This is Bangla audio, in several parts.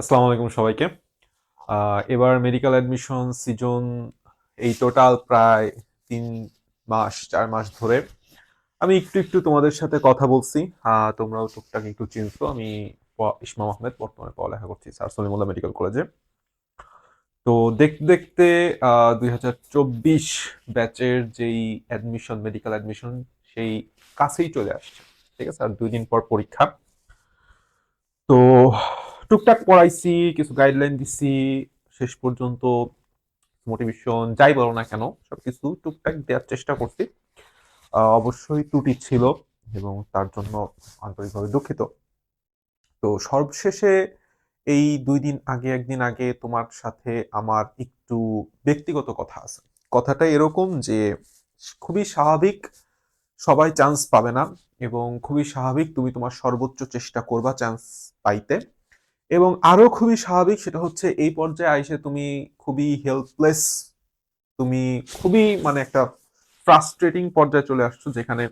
আসসালামু আলাইকুম সবাইকে। এবার মেডিকেল অ্যাডমিশন সিজন এই টোটাল প্রায় তিন মাস, চার মাস ধরে। আমি একটু একটু তোমাদের সাথে কথা বলছি। তোমরাও টুকটাক একটু চিনছো। আমি ইসমাম আহমেদ, বর্তমানে পড়ালেখা করছি স্যার সলিমুল্লাহ মেডিকেল কলেজে। তো দেখতে দেখতে দুই হাজার চব্বিশ ব্যাচের যেই অ্যাডমিশন মেডিকেল অ্যাডমিশন সেই কাছেই চলে আসছে। ঠিক আছে? আর দুই দিন পর পরীক্ষা। তো টুকটাক পড়াইছি, কিছু গাইডলাইন দিছি, শেষ পর্যন্ত মোটিভেশন যাই বলো না কেন, সবকিছু টুকটাক দেওয়ার চেষ্টা করছি। অবশ্যই ত্রুটি ছিল এবং তার জন্য আন্তরিকভাবে দুঃখিত। তো সর্বশেষে এই দুই দিন আগে, একদিন আগে তোমার সাথে আমার একটু ব্যক্তিগত কথা আছে। কথাটা এরকম যে, খুবই স্বাভাবিক, সবাই চান্স পাবে না এবং খুবই স্বাভাবিক তুমি তোমার সর্বোচ্চ চেষ্টা করবা চান্স পাইতে। এবং আরও খুবই স্বাভাবিক সেটা হচ্ছে এই পর্যায়ে আইসে তুমি খুবই হেল্পলেস তুমি খুবই মানে একটা ফ্রাস্ট্রেটিং পর্যায়ে চলে আসছো যেখানে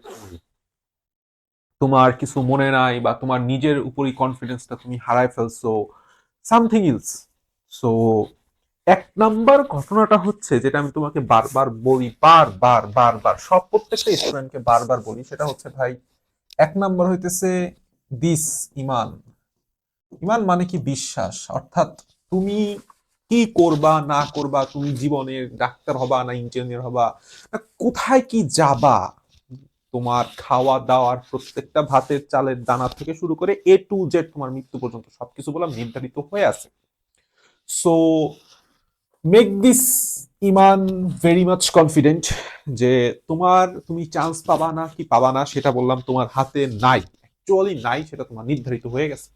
তোমার কিছু মনে নাই বা তোমার নিজের উপরই কনফিডেন্সটা তুমি হারায় ফেলছো সামথিং ইলস সো এক নাম্বার ঘটনাটা হচ্ছে যেটা আমি তোমাকে বারবার বলি, বারবার বারবার, সব প্রত্যেকটা স্টুডেন্টকে বারবার বলি, সেটা হচ্ছে ভাই, এক নাম্বার হইতেছে দিস ইমান ইমান মানে কি বিশ্বাস? অর্থাৎ তুমি কি করবা, না করবা, তুমি জীবনে ডাক্তার হবা না ইঞ্জিনিয়ার হবা, না কোথায় কি যাবা? তোমার খাওয়া দাওয়ার প্রত্যেকটা ভাতের চালের দানা থেকে শুরু করে এ টু জেড তোমার মৃত্যু পর্যন্ত সবকিছু বললাম নির্ধারিত হয়ে আছে। সো মেক দিস ইমান ভেরি মাচ কনফিডেন্ট যে তোমার তুমি চান্স পাবা না কি পাবা না, সেটা বললাম তোমার হাতে নাই। অ্যাকচুয়ালি নাই, সেটা তোমার নির্ধারিত হয়ে গেছে।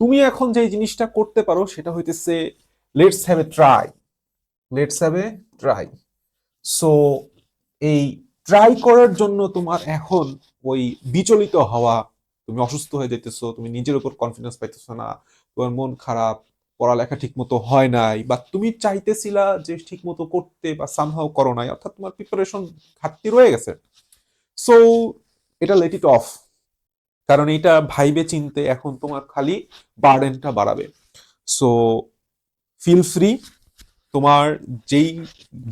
তুমি এখন যে জিনিসটা করতে পারো সেটা হইতেছে let's have a try let's have a try so এই ট্রাই করার জন্য তোমার এখন ওই বিচলিত হওয়া, তুমি অসুস্থ হয়ে যেতেছো তুমি নিজের উপর কনফিডেন্স পাইতেছো না, তোমার মন খারাপ, পড়ালেখা ঠিক মতো হয় নাই, বা তুমি চাইতেছিলা যে ঠিক মতো করতে বা সামহাও করো নাই, অর্থাৎ তোমার প্রিপারেশন ঘাটতি রয়ে গেছে। সো এটা লেট ইট অফ কারণ এটা ভাইবে চিনতে এখন তোমার খালি বার্ডেনটা বাড়াবে। সো ফিল ফ্রি তোমার যেই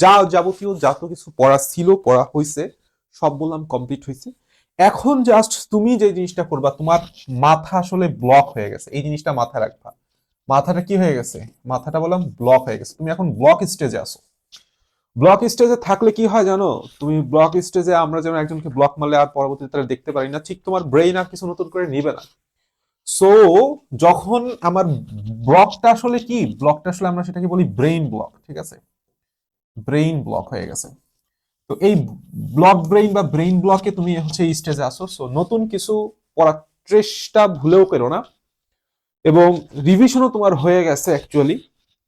যা যাবতীয়, যত কিছু পড়া ছিল, পড়া হয়েছে সব বললাম কমপ্লিট হয়েছে এখন জাস্ট তুমি যে জিনিসটা করবা, তোমার মাথা আসলে ব্লক হয়ে গেছে। এই জিনিসটা মাথায় রাখবা। মাথাটা কি হয়ে গেছে? মাথাটা বললাম ব্লক হয়ে গেছে। তুমি এখন ব্লক স্টেজে আসো ব্লক স্টেজে থাকলে কি হয় জানো? তুমি ব্লক স্টেজে আমরা যেমন একজনকে ব্লক মারলে আর পরবর্তীতে তারা দেখতে পারি না, ঠিক তোমার ব্রেইন আর কিছু নতুন করে নিবে না। সো যখন আমার ব্লকটা আসলে কি? ব্লকটা আসলে আমরা সেটাকে বলি ব্রেইন ব্লক ঠিক আছে? ব্রেইন ব্লক হয়ে গেছে। তো এই ব্লক ব্রেইন বা ব্রেইন ব্লকে তুমি হচ্ছে এই স্টেজে আসো। সো নতুন কিছু পড়ার চেষ্টা ভুলেও করো না। এবং রিভিশনও তোমার হয়ে গেছে অ্যাকচুয়ালি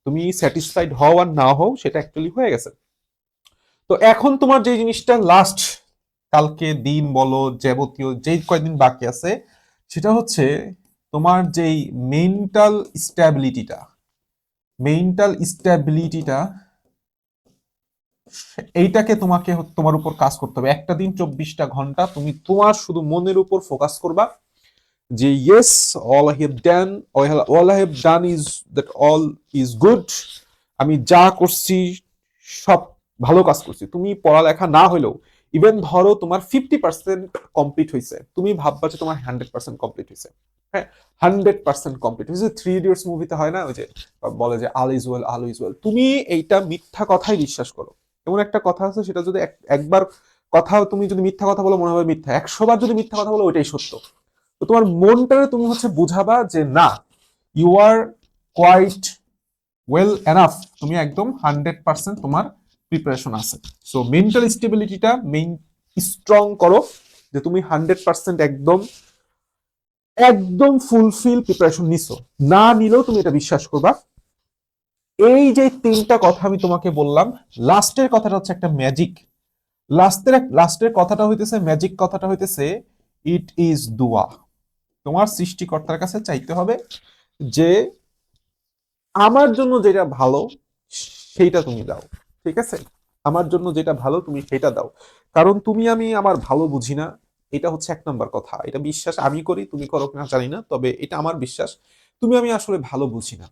তুমি স্যাটিসফাইড হও আর না হও, সেটা অ্যাকচুয়ালি হয়ে গেছে। তো এখন তোমার যে জিনিসটা লাস্ট কালকে দিন বলো, যাবতীয় যেই কয়দিন বাকি আছে, সেটা হচ্ছে তোমার যেই মেন্টাল স্ট্যাবিলিটিটা মেন্টাল স্ট্যাবিলিটিটা এইটাকে তোমাকে তোমার উপর কাজ করতে হবে। একটা দিন চব্বিশটা ঘণ্টা তুমি তোমার শুধু মনের উপর ফোকাস করবা যে yes all I have done all I have done is that all is good আমি যা করছি সব ভালো কাজ করছি। তুমি পড়ালেখা না হলেও ইভেন ধরো তোমার ফিফটি পার্সেন্ট কমপ্লিট হয়েছে তুমি ভাববা যে তোমার হান্ড্রেড পার্সেন্ট কমপ্লিট হয়েছে হ্যাঁ হান্ড্রেড পার্সেন্ট কমপ্লিট হয়েছে থ্রি ইডিয়টস মুভিতে হয় না? ওই যে বলে যে all is well, all is well. তুমি এইটা মিথ্যা কথাই বিশ্বাস করো। এমন একটা কথা আছে, সেটা যদি এক- একবার কথা তুমি যদি মিথ্যা কথা বলো, মনে হবে মিথ্যা। একশো বার যদি মিথ্যা কথা বলো, ওইটাই সত্য। তো তোমার মনটারে তুমি হচ্ছে বুঝাবা যে না you are quite well enough তুমি একদম হান্ড্রেড পার্সেন্ট তোমার প্রিপারেশন আছে। সো মেন্টাল স্টেবিলিটিটা মেইন স্ট্রং করো, যে তুমি হান্ড্রেড পার্সেন্ট একদম একদম ফুলফিল প্রিপারেশন নিছো। না নিলেও তুমি এটা বিশ্বাস করবা। এই যে তিনটা কথা আমি তোমাকে বললাম, লাস্টের কথাটা হচ্ছে একটা ম্যাজিক লাস্টের লাস্টের কথাটা হইতেছে ম্যাজিক কথাটা হইতেছে ইট ইজ দুয়া তোমার সৃষ্টিকর্তার কাছে চাইতে হবে যে, আমার জন্য যেটা ভালো, সেইটা তুমি দাও। ঠিক আছে? আমার জন্য যেটা ভালো তুমি সেটা দাও। কারণ তুমি আমি আমার ভালো বুঝি না, এটা হচ্ছে এক নম্বর কথা। এটা বিশ্বাস আমি করি, তুমি করো কিনা জানি না, তবে এটা আমার বিশ্বাস। তুমি আমি আসলে ভালো বুঝি না।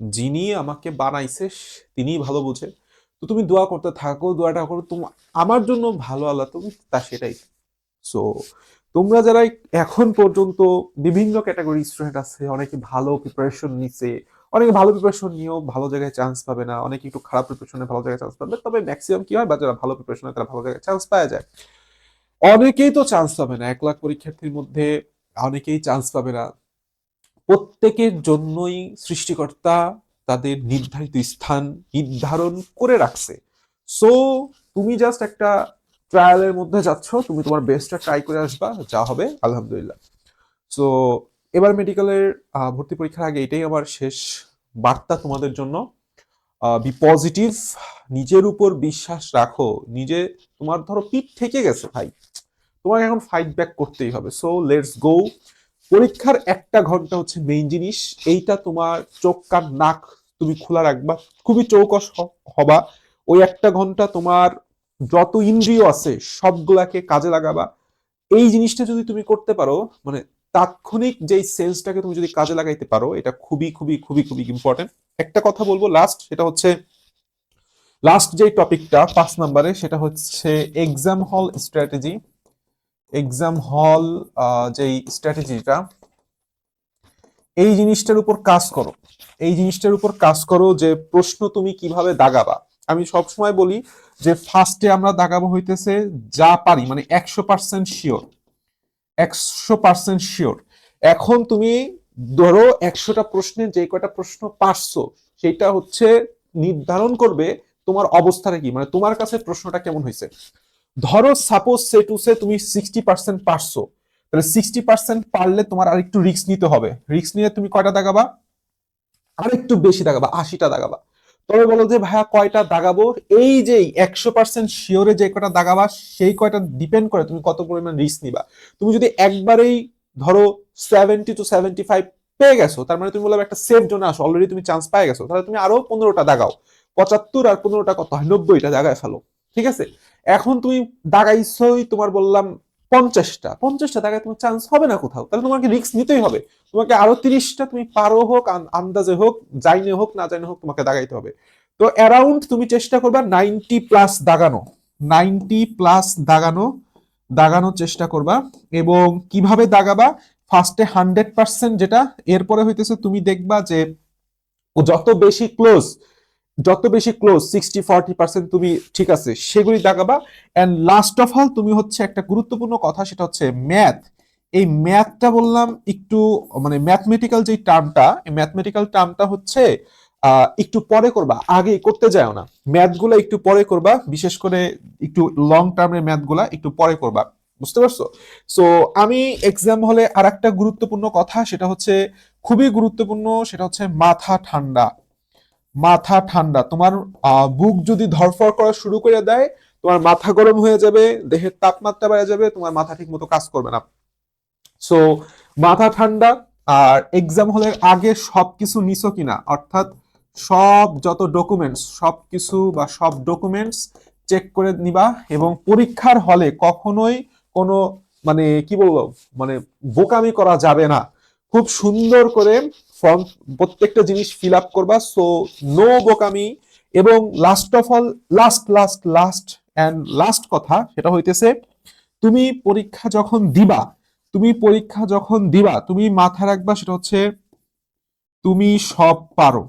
যিনি আমাকে বানাইছে তিনি ভালো বুঝে। তো তুমি দোয়া করতে থাকো, দোয়াটা করো তোমার আমার জন্য ভালো আল্লাহ, তুমি তা সেটাই। সো তোমরা যারা এখন পর্যন্ত বিভিন্ন ক্যাটাগরি স্টুডেন্ট আছে, অনেকে ভালো প্রিপারেশন নিছে অনেকে ভালো প্রিপারেশন নিয়েও ভালো জায়গায় চান্স পাবে না, অনেকে একটু খারাপ প্রিপারেশনে ভালো জায়গায় চান্স পাবে তবে ম্যাক্সিমাম কি হয়? বা যারা ভালো প্রিপারেশন তারা ভালো জায়গায় চান্স পাওয়া যায়। অনেকেই তো চান্স পাবে না, এক লাখ পরীক্ষার্থীর মধ্যে অনেকেই চান্স পাবে না। প্রত্যেকের জন্যই সৃষ্টিকর্তা তাদের নির্ধারিত স্থান নির্ধারণ করে রাখছে। সো তুমি জাস্ট একটা ট্রায়ালের মধ্যে যাচ্ছ, তুমি তোমার বেস্টটা ট্রাই করে আসবা, যা হবে, আলহামদুলিল্লাহ। সো এবার মেডিকেলের ভর্তি পরীক্ষার আগে এটাই আমার শেষ বার্তা তোমাদের জন্য। বি পজিটিভ নিজের উপর বিশ্বাস রাখো। নিজে, তোমার ধরো পিঠ থেকে গেছে ভাই। তোমাকে এখন ফাইট ব্যাক করতেই হবে। সো লেটস গো পরীক্ষার একটা ঘণ্টা হচ্ছে মেইন জিনিস। এইটা তোমার চোখ, কান, নাক তুমি খোলা রাখবা। খুবই চৌকস হবা। ওই একটা ঘণ্টা তোমার যত ইন্দ্রিয় আছে, সবগুলাকে কাজে লাগাবা। এই জিনিসটা যদি তুমি করতে পারো মানে তাৎক্ষণিক যেই সেন্সটাকে তুমি যদি কাজে লাগাইতে পারো, এটা খুবই খুবই খুবই খুবই ইম্পর্টেন্ট একটা কথা বলব লাস্ট সেটা হচ্ছে লাস্ট যে টপিকটা পাঁচ নাম্বারে, সেটা হচ্ছে এক্সাম হল স্ট্র্যাটেজি এক্সাম হল যেই স্ট্র্যাটেজিটা এই জিনিসটার উপর কাজ করো। এই জিনিসটার উপর কাজ করো যে প্রশ্ন তুমি কীভাবে দাগাবা। আমি সবসময় বলি যে ফার্স্টে আমরা দাগাবো হইতেছে যা পারি মানে একশো পার্সেন্ট শিওর একশো পার্সেন্ট শিওর এখন তুমি ধরো একশোটা প্রশ্নে যে কয়টা প্রশ্ন পারছ সেটা হচ্ছে নির্ধারণ করবে তোমার অবস্থাটা কি মানে তোমার কাছে প্রশ্নটা কেমন হয়েছে। ধরো সাপোজ সে টু সে তুমি সিক্সটি পার্সেন্ট পারছ, তাহলে সিক্সটি পার্সেন্ট পারলে তোমার আরেকটু রিস্ক নিতে হবে। রিস্ক নিয়ে তুমি কয়টা দাগাবা আরেকটু বেশি দাগাবা আশিটা দাগাবা তবে বলো যে ভাইয়া কয়টা দাগাবো? এই যে একশো পার্সেন্ট শিওরে যে কয়টা দাগাবা, সেই কয়টা ডিপেন্ড করে তুমি কত পরিমাণ রিস্ক নিবা। তুমি যদি একবারেই ধরো সেভেন্টি টু সেভেন্টি ফাইভ পেয়ে গেছো, তার মানে তুমি বললাম একটা সেফ জোনে আসো অলরেডি তুমি চান্স পেয়ে গেছো, তাহলে তুমি আরও পনেরোটা দাগাও। পঁচাত্তর আর পনেরোটা কত হয়? নব্বইটা দাগায় ফেলো, ঠিক আছে? এখন তুমি দাগাইছই, তোমার বললাম পঞ্চাশটা পঞ্চাশটা দাগায় তোমার চান্স হবে না কোথাও। তাহলে তোমাকে রিস্ক নিতেই হবে। তোমাকে আরও তিরিশটা তুমি পারো হোক আন্দাজে হোক জাইনে হোক, না জাইনে হোক, তোমাকে দাগাইতে হবে। তো অ্যারাউন্ড তুমি চেষ্টা করবা নাইনটি প্লাস দাগানো। নাইনটি প্লাস দাগানো, দাগানোর চেষ্টা করবা এবং কীভাবে দাগাবা? ফার্স্টে হান্ড্রেড পার্সেন্ট যেটা, এরপরে হইতেছে তুমি দেখবা যে যত বেশি ক্লোজ যত বেশি ক্লোজ সিক্সটি ফর্টি পার্সেন্ট তুমি ঠিক আছে, সেগুলি দাগাবা অ্যান্ড লাস্ট অফ অল তুমি হচ্ছে একটা গুরুত্বপূর্ণ কথা, সেটা হচ্ছে ম্যাথ এই ম্যাথটা বললাম একটু মানে ম্যাথমেটিক্যাল যে টার্মটা এই ম্যাথমেটিক্যাল টার্মটা হচ্ছে একটু পরে করবা, আগে করতে যাও না। ম্যাথগুলো একটু পরে করবা, বিশেষ করে একটু লং টার্মের ম্যাথগুলা একটু পরে করবা। বুঝতে পারছ? সো আমি এক্সাম হলে আর একটা গুরুত্বপূর্ণ কথা, সেটা হচ্ছে খুবই গুরুত্বপূর্ণ, সেটা হচ্ছে মাথা ঠান্ডা। মাথা ঠান্ডা। তোমার বুক যদি ধরফর করা শুরু করে দেয়, তোমার মাথা গরম হয়ে যাবে, দেহের তাপমাত্রা বেড়ে যাবে, তোমার মাথা ঠিক মতো কাজ করবে না। সো মাথা ঠান্ডা, আর এক্সাম হলের আগে সবকিছু নিছো কিনা? অর্থাৎ সব যত ডকুমেন্টস সবকিছু বা সব ডকুমেন্টস চেক করে নিবা এবং পরীক্ষার হলে কখনোই কোনো মানে কি বলব মানে বোকামি করা যাবে না। খুব সুন্দর করে ফর্ম প্রত্যেকটা জিনিস ফিল আপ করবা। সো নো বোকামি এবং last of all last last last and last কথা সেটা হইতেছে, তুমি পরীক্ষা যখন দিবা, তুমি পরীক্ষা যখন দিবা, তুমি মাথা রাখবা সেটা হচ্ছে, তুমি সব পারো।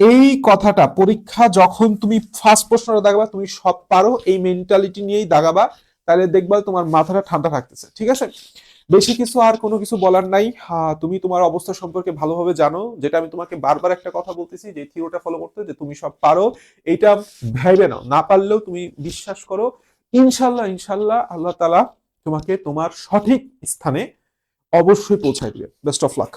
এই কথাটা, পরীক্ষা যখন তুমি ফার্স্ট প্রশ্নটা দাগাবা, তুমি সব পারো, এই মেন্টালিটি নিয়েই দাগাবা, তাহলে দেখবা তোমার মাথাটা ঠান্ডা থাকতেছে, ঠিক আছে? বেশি কিছু আর কোনো কিছু বলার নাই। তুমি তোমার অবস্থা সম্পর্কে ভালোভাবে জানো, যেটা আমি তোমাকে বারবার একটা কথা বলতেছি, যে থিওরিটা ফলো করতে, যে তুমি সব পারো, এইটা ভেবে নাও। না পারলেও তুমি বিশ্বাস করো, ইনশাল্লাহ ইনশাল্লাহ আল্লাহ তালা তোমাকে তোমার সঠিক স্থানে অবশ্যই পৌঁছায় দিবে। Best of luck